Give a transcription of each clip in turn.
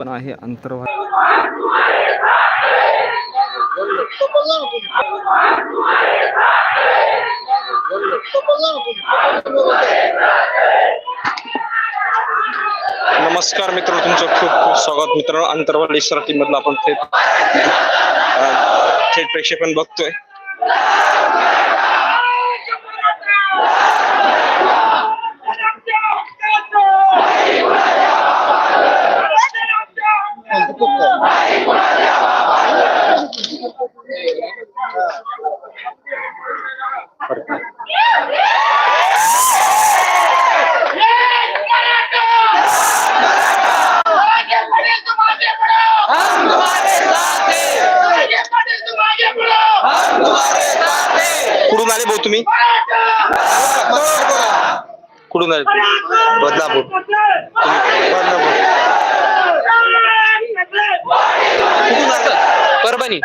पण आहे अंतर्भाग नमस्कार मित्र तुमचं खूप खूप स्वागत मित्र अंतर्वाल इशारा टीम मधलं आपण थेट थेट प्रेक्षेपण बघतोय. कुठून आले भाऊ तुम्ही? कुठून आले? बदलापूर. बदलापूर कुठून आले? परभणी.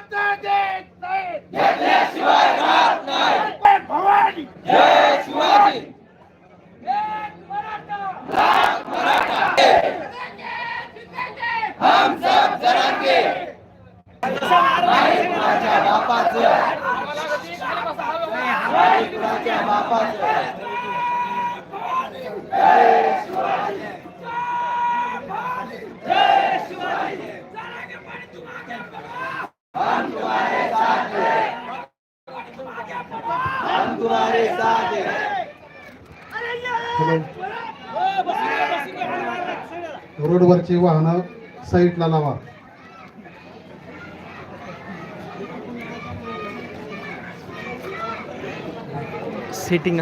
कोण म्हणतं देत नाही? जय भवानी एक मराठा रोडवरची वाहनं साईडला लावा. सेटिंग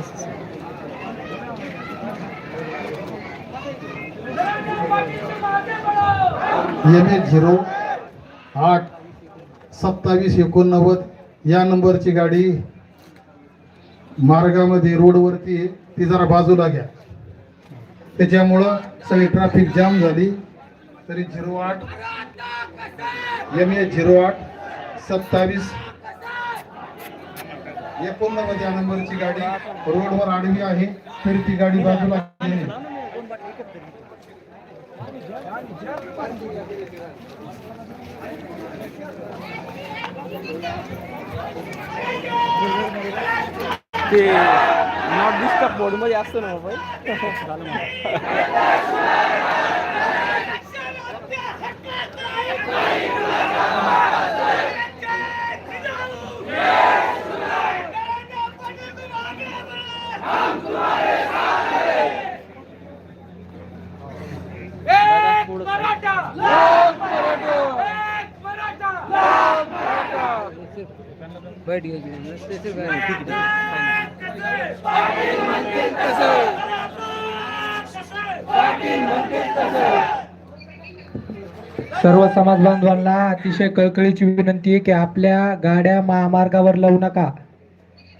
एम एच झिरो आठ सत्तावीस एकोणनव्वद या नंबरची गाडी मार्गामध्ये रोडवरती. ती जरा बाजूला घ्या. त्याच्यामुळं सगळी ट्रॅफिक जाम झाली. तरी झिरो आठ एम एच झिरो आठ सत्तावीस. एकोणनव्वद या नंबरची गाडी रोडवर आडवी आहे तरी ती गाडी बाजूला ते नॉट डिस्टर्ब बोर्डमध्ये असतं ना मोबाईल? एक सर्व समाज बांधवांना अतिशय कळकळीची विनंती आहे की आपल्या गाड्या महामार्गावर लावू नका.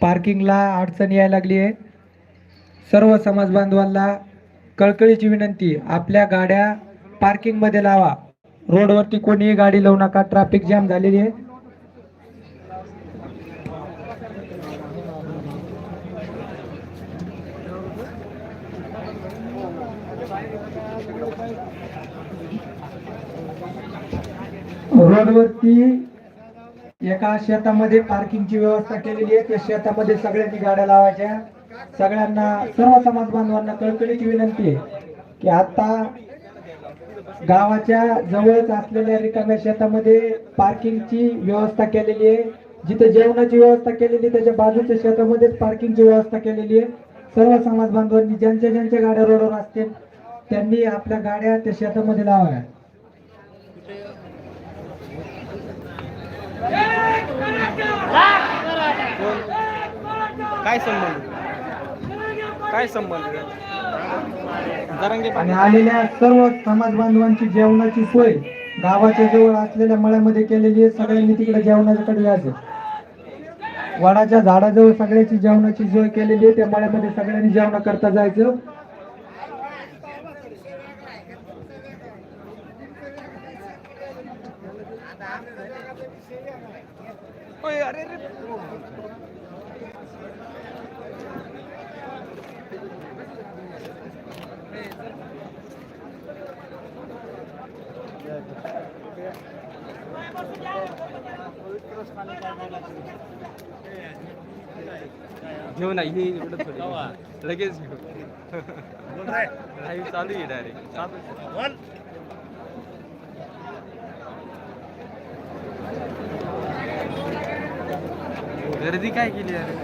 पार्किंगला अडचण यायला लागली आहे. सर्व समाज बांधवांना कळकळीची विनंती आपल्या गाड्या पार्किंगमध्ये लावा. रोडवरती कोणीही गाडी लावू नका. ट्रॅफिक जाम झालेली आहे. रोडवरती एका शेतामध्ये पार्किंगची व्यवस्था केलेली आहे. त्या शेतामध्ये सगळ्यांनी गाड्या लावायच्या. सगळ्यांना सर्व समाज बांधवांना कळकळीची विनंती आहे की आता गावाच्या जवळच असलेल्या रिकाम्या शेतामध्ये पार्किंगची व्यवस्था केलेली आहे. जिथे जेवणाची व्यवस्था केलेली त्याच्या बाजूच्या शेतामध्येच पार्किंगची व्यवस्था केलेली आहे. सर्व समाज बांधवांनी ज्यांच्या ज्यांच्या गाड्या रोडवर असतील त्यांनी आपल्या गाड्या त्या शेतामध्ये लावाव्या काय संबंध? काय संबंध? आणि आलेल्या सर्व समाज बांधवांची जेवणाची सोय गावाच्या जवळ असलेल्या मळ्यामध्ये केलेली आहे. सगळ्यांनी तिकडे जेवणाकडे यायचं वडाच्या झाडाजवळ सगळ्याची जेवणाची सोय केलेली आहे. त्या मळ्यामध्ये सगळ्यांनी जेवण करता जायचं. ओय, अरे अरे घेऊ ना हे इकडं थोडी लगेच घेऊ लाईव्ह चालू आहे डायरेक्ट गर्दी काय केली अरे?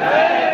जय